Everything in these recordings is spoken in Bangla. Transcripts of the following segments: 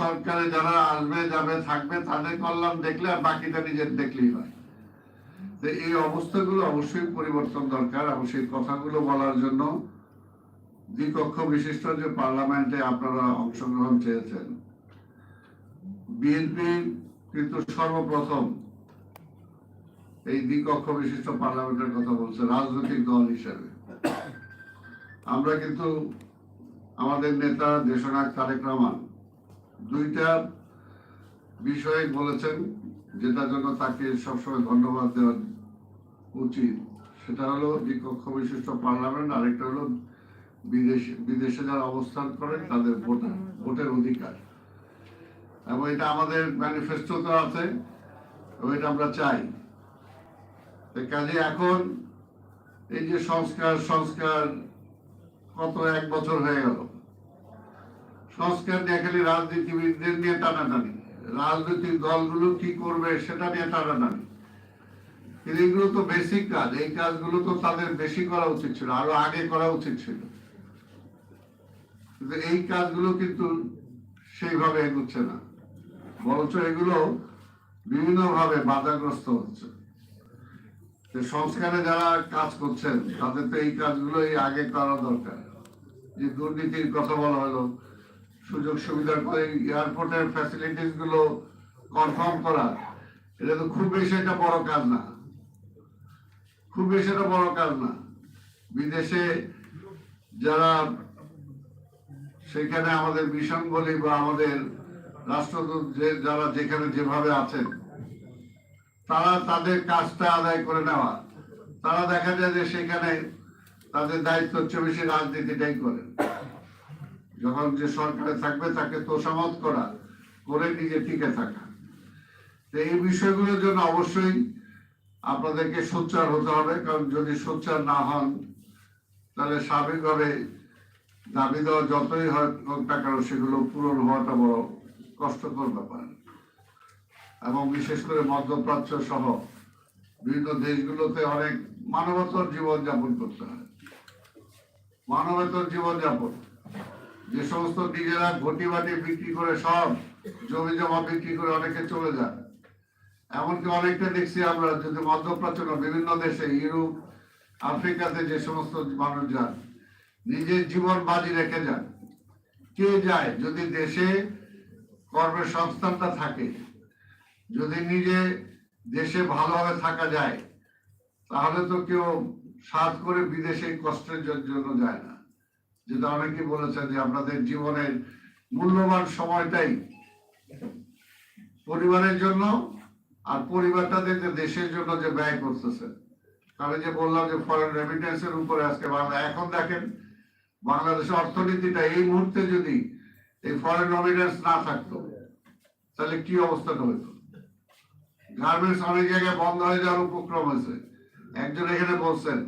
সরকারে যারা আসবে, যাবে, থাকবে, তাদের কল্যাণ দেখলে আর বাকিটা নিজের দেখলেই হয়। তো এই অবস্থাগুলো অবশ্যই পরিবর্তন দরকার এবং সেই কথাগুলো বলার জন্য দ্বিকক্ষ বিশিষ্ট যে পার্লামেন্টে আপনারা অংশগ্রহণ চেয়েছেন, বিএনপি কিন্তু সর্বপ্রথম এই দ্বিকক্ষ বিশিষ্ট পার্লামেন্টের কথা বলছে, রাজনৈতিক দল হিসেবে। আমরা কিন্তু আমাদের নেতা দেশনাথ তারেক রহমান দুইটা বিষয়ে বলেছেন, যেটার জন্য তাকে সবসময় ধন্যবাদ দেওয়া উচিত। সেটা হলো দ্বিকক্ষ বিশিষ্ট পার্লামেন্ট, আরেকটা হলো বিদেশে বিদেশে যারা অবস্থান করেন, তাদের ভোটার ভোটের অধিকার। এবং এটা আমাদের ম্যানিফেস্টোতে আছে, এবং এটা আমরা চাই। কাজে এখন এই যে সংস্কার সংস্কার কত এক বছর হয়ে গেল। সংস্কার নিয়ে খালি রাজনীতিবিদদের নিয়ে টানাটানি। রাজনৈতিক দলগুলো কি করবে সেটা নিয়ে টানাটানি। কিন্তু এগুলো তো বেসিক কাজ। এই কাজগুলো তো তাদের বেশি করা উচিত ছিল, আরও আগে করা উচিত ছিল। এই কাজগুলো কিন্তু সেইভাবে এগোচ্ছে না। বরঞ্চ এগুলো বিভিন্ন ভাবে বাধাগ্রস্ত হচ্ছে। সংস্কারে যারা কাজ করছেন, তাদের তো এই কাজগুলোই আগে করা দরকার। যে দুর্নীতির কথা বলা হলো সুযোগ সুবিধা করে এয়ারপোর্টের ফ্যাসিলিটিসগুলো কনফার্ম করা, এটা তো খুব বেশি একটা বড় কাজ না। খুব বেশি একটা বড় কাজ না। বিদেশে যারা সেখানে আমাদের মিশন বলি বা আমাদের রাষ্ট্রদূত যে, যারা যেখানে যেভাবে আছেন, তারা তাদের কাজটা আদায় করে নেওয়া। তারা দেখা যায় যে সেখানে তাদের দায়িত্ব হচ্ছে বেশি রাজনীতিটাই করেন যখন যে সরকারে থাকবে তাকে তোষামত করা, করে নিজে টিকে থাকা। তো এই বিষয়গুলোর জন্য অবশ্যই আপনাদেরকে সোচ্চার হতে হবে, কারণ যদি সোচ্চার না হন, তাহলে স্বাভাবিকভাবে দাবি দেওয়া যতই হোক না কেন, সেগুলো পূরণ হওয়াটা বড় কষ্টকর ব্যাপার। এবং বিশেষ করে মধ্যপ্রাচ্য সহ বিভিন্ন দেশগুলোতে অনেক মানবতর জীবনযাপন করতে হয়। মানবতর জীবন যাপন যে সমস্ত নিজেরা ঘটি বাটি বিক্রি করে সব জমি জমা বিক্রি করে অনেকে চলে যায়। এমনকি অনেকটা দেখছি আমরা যদি মধ্যপ্রাচ্য বিভিন্ন দেশে, ইউরোপ, আফ্রিকাতে যে সমস্ত মানুষ যান, নিজের জীবন বাজি রেখে যান। কে যায়? যদি দেশে কর্মের সংস্থানটা থাকে, যদি নিজে দেশে ভালোভাবে থাকা যায়, তাহলে তো কেউ সাত করে বিদেশে কষ্টের জন্য যায় না। যেটা অনেকে বলেছে যে আপনাদের জীবনের মূল্যবান সময়টাই পরিবারের জন্য আর পরিবারটা দেখতে দেশের জন্য যে ব্যয় করতেছে। আমি যে বললাম যে ফরেন রেমিটেন্সের উপরে আজকে বাংলা এখন দেখেন বাংলাদেশের অর্থনীতিটা এই মুহূর্তে যদি এই ফরেন রেমিটেন্স না থাকতো, তাহলে কি অবস্থাটা হতো? গার্মেন্টস অনেক জায়গায় বন্ধ হয়ে যাওয়ার উপক্রম হয়েছে। একজন এখানে বলছেন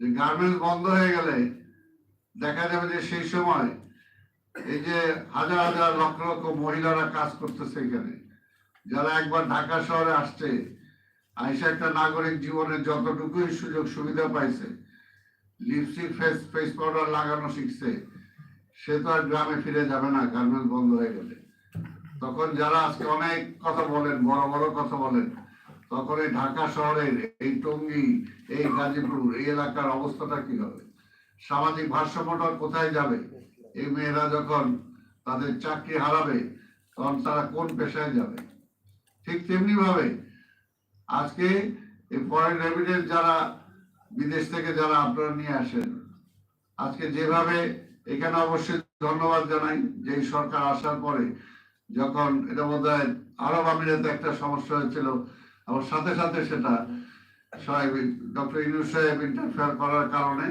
যে গার্মেন্টস বন্ধ হয়ে গেলে দেখা যাবে যে সেই সময় এই যে হাজার হাজার লক্ষ লক্ষ মহিলারা কাজ করতেছে এখানে। যারা একবার ঢাকা শহরে আসছে, আইসা একটা নাগরিক জীবনে যতটুকুই সুযোগ সুবিধা পাইছে লিপস্টিক ফেস ফেস পাউডার লাগানো শিখছে, সে তো আর গ্রামে ফিরে যাবে না, গার্মেন্টস বন্ধ হয়ে গেলে। তখন যারা আজকে অনেক কথা বলেন, বড় বড় কথা বলেন, তখন এই ঢাকা শহরের এই টঙ্গি, এই গাজীপুর, এই এলাকার অবস্থাটা কি হবে? সামাজিক ভারসাম্যটা কোথায় যাবে? এই মেয়েরা যখন তাদের চাকরি হারাবে, তখন তারা কোন পেশায় যাবে? ঠিক তেমনি ভাবে আজকে এই ফরেন রেমিটেন্স যারা বিদেশ থেকে যারা আপনারা নিয়ে আসেন, আজকে যেভাবে এখানে অবশ্যই ধন্যবাদ জানাই, যে সরকার আসার পরে যখন এটা বোধ হয় আরব আমিরাতে একটা সমস্যা হয়েছিল এবং সাথে সাথে সেটা সাহেব ডক্টর ইনু সাহেব ইন্টারফেয়ার করার কারণে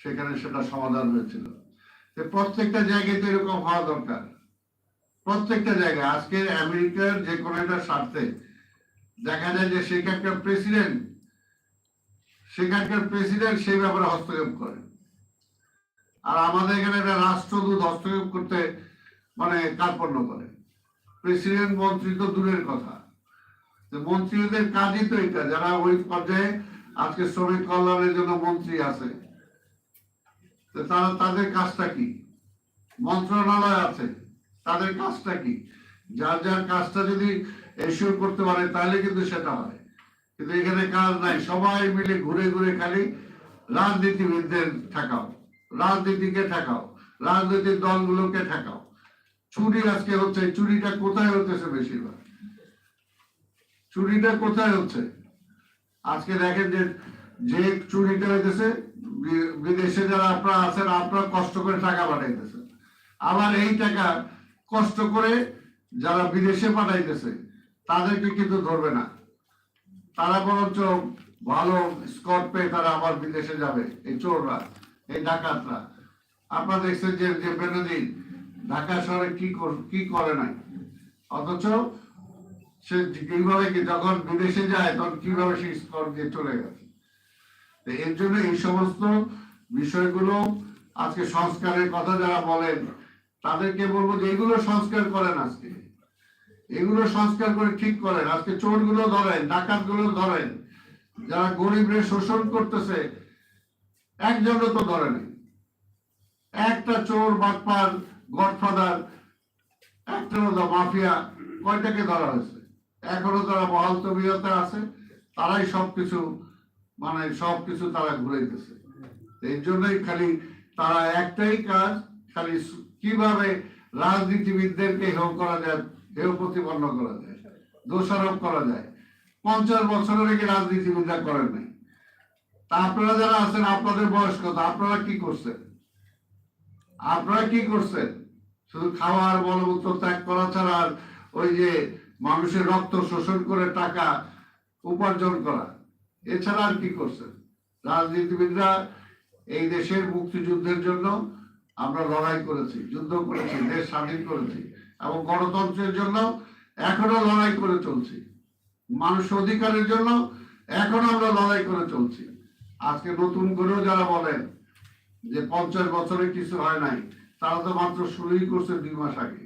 সেখানে সেটা সমাধান হয়েছিল। প্রত্যেকটা জায়গায় তো এরকম হওয়া দরকার। প্রত্যেকটা জায়গায়। আজকে আমেরিকার যে কোনো একটা স্বার্থে দেখা যায় যে সেখানকার প্রেসিডেন্ট সেখানকার প্রেসিডেন্ট সেই ব্যাপারে হস্তক্ষেপ করে। আর আমাদের এখানে একটা রাষ্ট্রদূত হস্তক্ষেপ করতে মানে কার্পণ্য করে। প্রেসিডেন্ট মন্ত্রী তো দূরের কথা। মন্ত্রীদের কাজই তো এটা। যারা ওই পর্যায়ে আজকে শ্রমিক কল্যাণের জন্য মন্ত্রী আছে তারা তাদের কাজটা কি? মন্ত্রণালয় আছে, তাদের কাজটা কি? যার যার কাজটা যদি এসিওর করতে পারে, তাহলে কিন্তু সেটা হয়। কিন্তু এখানে কাজ নাই, সবাই মিলে ঘুরে ঘুরে খালি রাজনীতিবিদদের ঠেকাও, রাজনীতিকে ঠেকাও, রাজনৈতিক দলগুলোকে ঠেকাও। চুরি আজকে হচ্ছে, চুরিটা কোথায় হতেছে বেশিরভাগ? চুরিটা কোথায় হচ্ছে? আজকে দেখেন যে যে চুরিটা হইতেছে বিদেশে যারা আপনারা আছেন, আপনারা কষ্ট করে টাকা পাঠাইতেছেন। আবার এই টাকা কষ্ট করে যারা বিদেশে পাঠাইতেছে, তাদেরকে কিন্তু ধরবে না। তারা বরঞ্চ ভালো স্কট পেয়ে তারা আবার বিদেশে যাবে, এই চোররা, এই ডাকাতরা। আপনারা দেখছেন যে যে বেনজির ঢাকা শহরে কি কি করে নাই? অথচ সে কীভাবে যখন বিদেশে যায়, তখন কীভাবে সে স্কট দিয়ে চলে গেছে? এর জন্য এই সমস্ত বিষয়গুলো আজকে সংস্কারের কথা যারা বলেন, তাদেরকে বলব যে এগুলো সংস্কার করেন আজকে। এগুলো সংস্কার করে ঠিক করেন। আজকে চোরগুলো ধরেন ডাকাতগুলো ধরেন, যারা গরিবরে শোষণ করতেছে, একজনও তো ধরে নেই। একটা চোর, বাটপার, গডফাদার একটা মাফিয়া, কয়টাকে ধরা হয়েছে? এখনও তারা বহাল তবিয়তে আছে, তারাই সবকিছু মানে সবকিছু তারা ঘুরাইতেছে। এই জন্যই খালি তারা একটাই কাজ, খালি কীভাবে রাজনীতিবিদদেরকে হেয় করা যায় হেয় প্রতিপন্ন করা যায়, দোষারোপ করা যায়। পঞ্চাশ বছরের আগে রাজনীতিবিদরা করেন নাই। তা আপনারা যারা আছেন, আপনাদের বয়স কত? আপনারা কি করছেন? আপনারা কি করছেন? শুধু খাওয়ার মলমূত্র ত্যাগ করা ছাড়া ওই যে মানুষের রক্ত শোষণ করে টাকা উপার্জন করা। এছাড়া আর কি করছেন? রাজনীতিবিদরা এই দেশের মুক্তিযুদ্ধের জন্য আমরা লড়াই করেছি, যুদ্ধ করেছি, দেশ স্বাধীন করেছি এবং গণতন্ত্রের জন্য এখনও লড়াই করে চলছি। মানুষ অধিকারের জন্য এখনও আমরা লড়াই করে চলছি। আজকে নতুন করেও যারা বলেন যে পঞ্চাশ বছরে কিছু হয় নাই, তারা তো মাত্র শুরুই করছে দুই মাস আগে।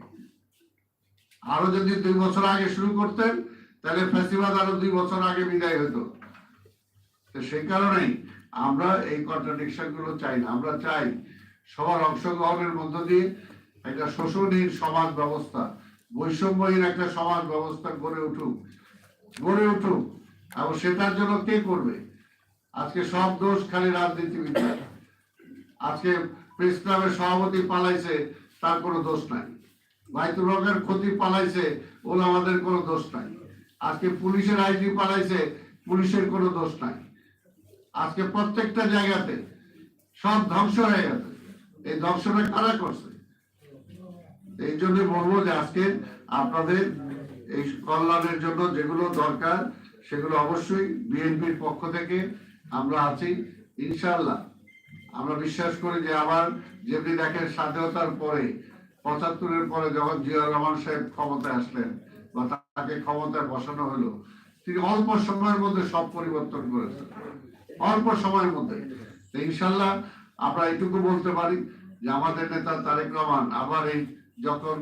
আরও যদি দুই বছর আগে শুরু করতেন, তাহলে ফেস্টিভাল আরও দুই বছর আগে বিদায় হতো। তো সেই কারণেই আমরা এই কন্ট্রাডিকশনগুলো চাই না। আমরা চাই সবার অংশগ্রহণের মধ্য দিয়ে একটা শোষণহীন সমাজ ব্যবস্থা, বৈষম্যহীন একটা সমাজ ব্যবস্থা গড়ে উঠুক গড়ে উঠুক, এবং সেটার জন্য কে করবে? আজকে সব দোষ খালি রাজনীতিবিদদের আজকে প্রেস ক্লাবের সভাপতি পালাইছে, তার কোনো দোষ নাই। বাইতুল হকের ক্ষতি পালাইছে, ওর আমাদের কোনো দোষ নাই। আজকে পুলিশের আইজি পালাইছে, পুলিশের কোনো দোষ নাই। আজকে প্রত্যেকটা জায়গাতে সব ধ্বংস হয়ে গেছে। এই ধ্বংসটা কারা করছে? এই জন্য বলব যে আজকে আপনাদের এই কল্যাণের জন্য যেগুলো দরকার, সেগুলো অবশ্যই বিএনপির পক্ষ থেকে আমরা আছি। ইনশাল্লাহ আমরা বিশ্বাস করি যে আবার যেমনি দেখেন স্বাধীনতার পরে, পঁচাত্তরের পরে যখন জিয়া রহমান সাহেব ক্ষমতায় আসলেন বা তাকে ক্ষমতায় বসানো হলো, তিনি অল্প সময়ের মধ্যে সব পরিবর্তন করেছেন। অল্প সময়ের মধ্যে। তো ইনশাল্লাহ আমরা এইটুকু বলতে পারি যে আমাদের নেতা তারেক রহমান আবার এই যখন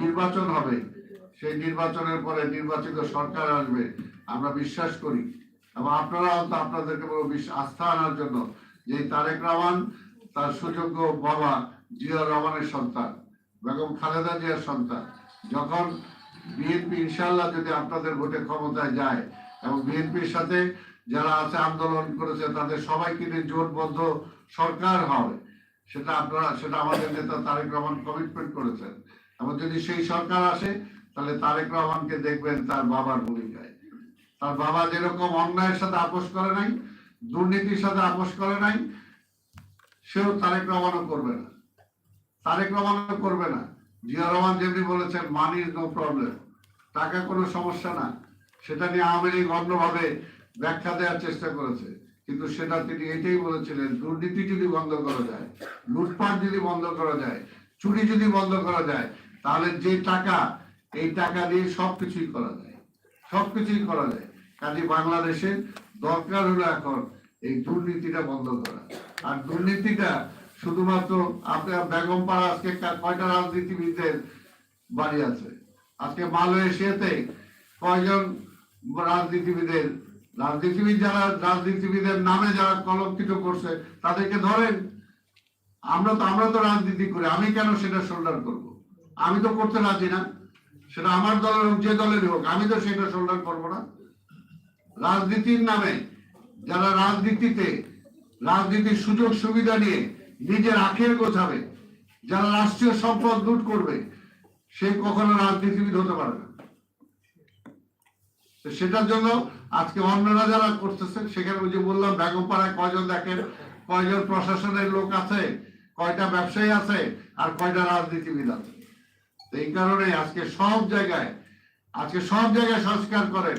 নির্বাচন হবে, সেই নির্বাচনের পরে নির্বাচিত সরকার আসবে, আমরা বিশ্বাস করি। এবং আপনারা তো আপনাদেরকে বলব আস্থা আনার জন্য যে তারেক রহমান তার সুযোগ্য বাবা জিয়া রহমানের সন্তান, বেগম খালেদা জিয়ার সন্তান। যখন বিএনপি ইনশাল্লাহ যদি আপনাদের ভোটে ক্ষমতায় যায় এবং বিএনপির সাথে যারা আছে আন্দোলন করেছে, তাদের সবাইকে নিয়ে জোটবদ্ধ সরকার হবে। সেটা আপনারা, সেটা আমাদের নেতা তারেক রহমান কমিটমেন্ট করেছেন। এবং যদি সেই সরকার আসে, তাহলে তারেক রহমানকে দেখবেন তার বাবার ভূমিকায়। তার বাবা যেরকম অন্যায়ের সাথে আপোষ করে নাই, দুর্নীতির সাথে আপোষ করে নাই, সেও তারেক রহমানও করবে না। তারেক রহমানও করবে না। জিয়া রহমান যেমনি বলেছেন মানি নো প্রবলেম টাকা কোনো সমস্যা না। সেটা নিয়ে আওয়ামী লীগ অন্যভাবে ব্যাখ্যা দেওয়ার চেষ্টা করেছে। কিন্তু সেটা তিনি এটাই বলেছিলেন, দুর্নীতি যদি বন্ধ করা যায়, লুটপাট যদি বন্ধ করা যায়, চুরি যদি বন্ধ করা যায়, তাহলে যে টাকা, এই টাকা দিয়ে সবকিছুই করা যায়। সবকিছুই করা যায়। কাজে বাংলাদেশে দরকার হলো এখন এই দুর্নীতিটা বন্ধ করা। আর দুর্নীতিটা শুধুমাত্র আপনার বেগম পাড়া আজকে কয়টা রাজনীতিবিদদের বাড়ি আছে? আজকে মালয়েশিয়াতে কয়জন রাজনীতিবিদের রাজনীতিবিদ যারা, রাজনীতিবিদের নামে যারা কলঙ্কিত করছে, তাদেরকে ধরেন, আমরা তো আমরা তো রাজনীতি করি, আমি কেন সেটা শোল্ডার করব? আমি তো করতে রাজি না। সেটা আমার দলের হোক, যে দলের হোক, আমি তো সেটা শোল্ডার করব না। রাজনীতির নামে যারা রাজনীতিতে, রাজনীতির সুযোগ সুবিধা নিয়ে নিজের আখের গোছাবে, যারা রাষ্ট্রীয় সম্পদ লুট করবে, সে কখনো রাজনীতিবিদ হতে পারে না। সেটার জন্য আজকে অন্যরা যারা করতেছে সেখানে ওই যে বললাম, বেগমপাড়ায় কয়জন দেখেন, কয়জন প্রশাসনের লোক আছে, কয়টা ব্যবসায়ী আছে, আর কয়টা রাজনীতিবিদ আছে। এই কারণে আজকে সব জায়গায়, আজকে সব জায়গায় সংস্কার করেন।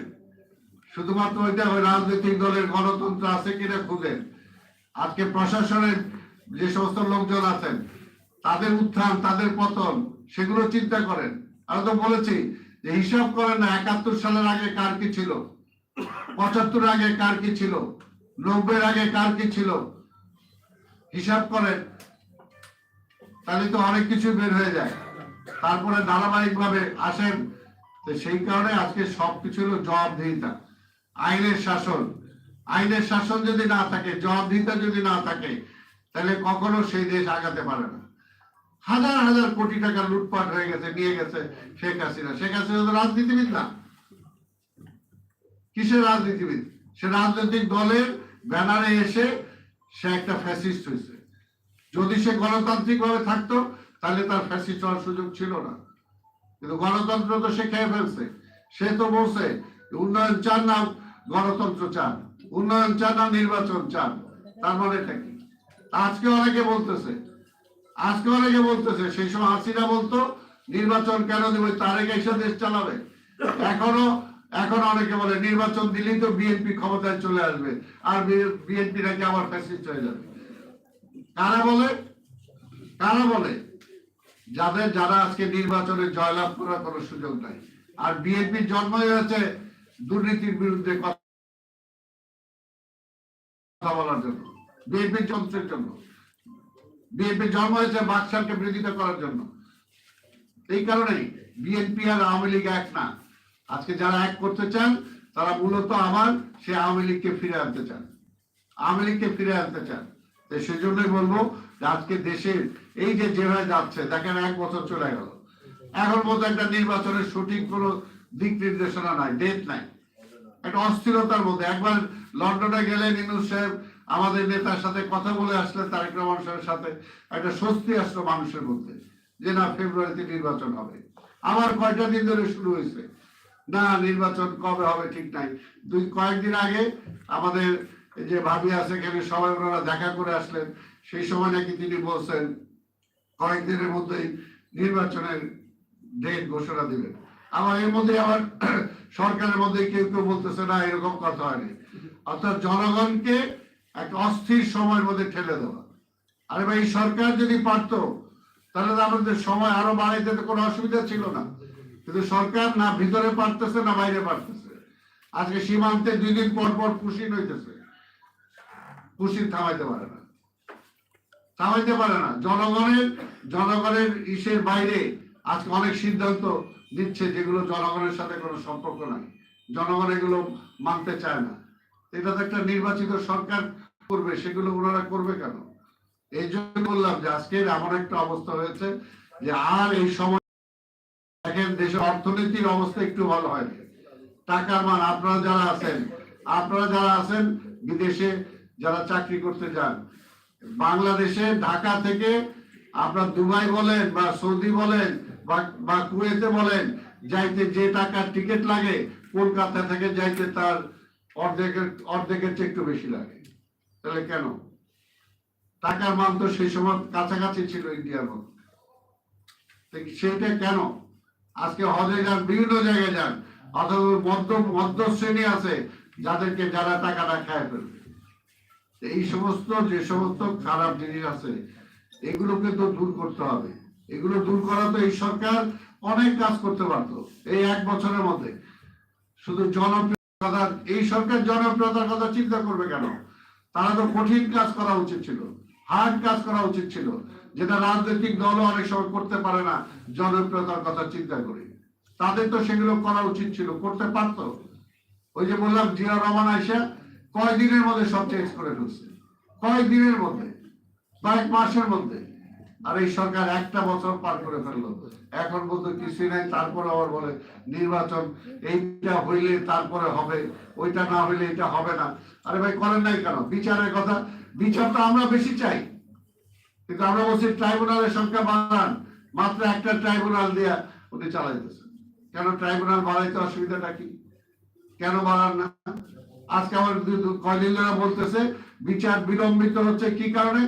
শুধুমাত্র ওইটা ওই রাজনৈতিক দলের গণতন্ত্র আছে কিনা খুঁজেন। আজকে প্রশাসনের যে সমস্ত লোকজন আছেন, তাদের উত্থান, তাদের পতন, সেগুলো চিন্তা করেন। আমি তো বলেছি যে হিসাব করেন না, একাত্তর সালের আগে কার কি ছিল? পঁচাত্তর আগে কার কি ছিল? নব্বই আগে কার কি ছিল? হিসাব করেন, তাহলে তো অনেক কিছু বের হয়ে যায়। তারপরে ধারাবাহিক ভাবে আসেন সেই কারণে আজকে সবকিছু হলো জবাবদিহিতা। আইনের শাসন আইনের শাসন যদি না থাকে, জবাবদিহিতা যদি না থাকে, তাহলে কখনো সেই দেশ আগাতে পারে না। হাজার হাজার কোটি টাকা লুটপাট হয়ে গেছে, নিয়ে গেছে শেখ হাসিনা। শেখ হাসিনা তো রাজনীতিবিদ না। কিসের রাজনীতিবিদ? সে রাজনৈতিক দলের ব্যানারে এসে সে একটা ফ্যাসিস্ট হয়েছে। যদি সে গণতান্ত্রিক ভাবে থাকতো, তাহলে তার ফ্যাসিস্ট হওয়ার সুযোগ ছিল না। কিন্তু গণতন্ত্র তো সে খেয়ে ফেলছে। সে তো বলছে, উন্নয়ন চান না, গণতন্ত্র চান। উন্নয়ন চান না, নির্বাচন চান। তার মানে এটা কি আজকে অনেকে বলতেছে আজকে অনেকে বলতেছে, সেই সময় হাসিনা বলতো, নির্বাচন কেন দেবে? তার এসে দেশ চালাবে। এখনও, এখন অনেকে বলে, নির্বাচন দিলেই তো বিএনপি ক্ষমতায় চলে আসবে, আর বিএনপি নাকি আবার ফ্যাসিস্ট হয়ে যাবে। কারা বলে? কারা বলে? যাদের, যারা আজকে নির্বাচনে জয়লাভ করার কোনো সুযোগ নাই। আর বিএনপির জন্মই হয়েছে দুর্নীতির বিরুদ্ধে কথা বলার জন্য, বিএনপির যন্ত্রের জন্য। বিএনপির জন্ম হয়েছে বাকশালকে বিরোধিতা করার জন্য। এই কারণেই বিএনপি আর আওয়ামী লীগ এক না। আজকে যারা এক করতে চান, তারা মূলত আবার সে আওয়ামী লীগকে ফিরে আনতে চান। আওয়ামী লীগকে ফিরে আনতে চান। সেজন্যই বলব আজকে দেশের এই যে যেভাবে যাচ্ছে, দেখেন এক বছর চলে গেল। এখন মতো একটা নির্বাচনের সঠিক কোনো দিক নির্দেশনা নাই ডেট নাই। একটা অস্থিরতার মধ্যে। একবার লন্ডনে গেলে নিনু সাহেব আমাদের নেতার সাথে কথা বলে আসলে তারেক রহমান সাথে একটা স্বস্তি আসলো মানুষের মধ্যে যে না, ফেব্রুয়ারিতে নির্বাচন হবে। আবার কয়টা দিন ধরে শুরু হয়েছে? না, নির্বাচন কবে হবে ঠিক নাই। দুই, কয়েকদিন আগে আমাদের যে ভাবি আছে এখানে, সবাই ওনারা দেখা করে আসলেন। সেই সময় নাকি তিনি বলছেন, কয়েকদিনের মধ্যেই নির্বাচনের ডেট ঘোষণা দিবেন। আবার এর মধ্যে আবার সরকারের মধ্যে কেউ কেউ বলতেছে, না, এরকম কথা হয়নি। অর্থাৎ জনগণকে একটা অস্থির সময়ের মধ্যে ঠেলে দেওয়া আরে ভাই সরকার যদি পারতো, তাহলে আমাদের সময় আরও বাড়াইতে তো কোনো অসুবিধা ছিল না। কিন্তু সরকার না ভিতরে পারতেছে, না বাইরে পারতেছে। আজকে সীমান্তে দুই দিন পর পর পুশিন হইতেছে। পুশিন থামাইতে পারে না। থামাইতে পারে না। জনগণের জনগণের ইসের বাইরে আজকে অনেক সিদ্ধান্ত দিচ্ছে যেগুলো জনগণের সাথে কোনো সম্পর্ক নাই। জনগণ এগুলো মানতে চায় না। এটা তো একটা নির্বাচিত সরকার করবে, সেগুলো ওনারা করবে কেন? এই জন্য বললাম যে আজকের এমন একটা অবস্থা হয়েছে যে আর এই সময় দেখেন দেশের অর্থনীতির অবস্থা একটু ভালো হয়নি। টাকার মান, আপনারা যারা আছেন, আপনারা যারা আছেন, বিদেশে যারা চাকরি করতে যান বাংলাদেশে ঢাকা থেকে আপনার দুবাই বলেন বা সৌদি বলেন বা- কুয়েতে বলেন, যাইতে যে টাকার টিকিট লাগে, কলকাতা থেকে যাইতে তার অর্ধেকের অর্ধেকের চেয়ে একটু বেশি লাগে। তাহলে কেন? টাকার মান তো সেই সময় কাছাকাছি ছিল ইন্ডিয়ার তো সেটা কেন? আজকে হজে যান, বিভিন্ন জায়গায় যান মধ্য মধ্য শ্রেণি আছে, যাদেরকে যারা টাকাটা খায় ফেলবে। এই সমস্ত, যে সমস্ত খারাপ জিনিস আছে, এগুলোকে তো দূর করতে হবে। এগুলো দূর করা তো এই সরকার অনেক কাজ করতে পারতো, এই এক বছরের মধ্যে। শুধু জনপ্রিয়তা এই সরকার জনপ্রিয়তার কথা চিন্তা করবে কেন? তারা তো কঠিন কাজ করা উচিত ছিল হার্ড কাজ করা উচিত ছিল, যেটা রাজনৈতিক দলও অনেক সময় করতে পারে না, জনপ্রিয়তার কথা চিন্তা করে। তাদের তো সেগুলো করা উচিত ছিল, করতে পারত। ওই যে বললাম, জিয়া রহমান আইসা কয় দিনের মধ্যে সব চেঞ্জ করে ফেলছে? কয় দিনের মধ্যে কয়েক মাসের মধ্যে? আর এই সরকার একটা বছর পার করে ফেলল। এখন বলতে কিছুই নাই, তারপর আবার বলে নির্বাচন, এইটা হইলে তারপরে হবে, ওইটা না হইলে এটা হবে না। আরে ভাই, করেন নাই কেন? বিচারের কথা, বিচার তো আমরা বেশি চাই। কিন্তু আমরা বলছি, ট্রাইব্যুনালের সংখ্যা বাড়ান। মাত্র একটা ট্রাইব্যুনাল দিয়া উনি চালাইতেছেন। কেন ট্রাইব্যুনাল বাড়াইতে অসুবিধাটা কি? কেন বাড়ান না? আজকে আমার কয়দিন বলতেছে, বিচার বিলম্বিত হচ্ছে কি কারণে?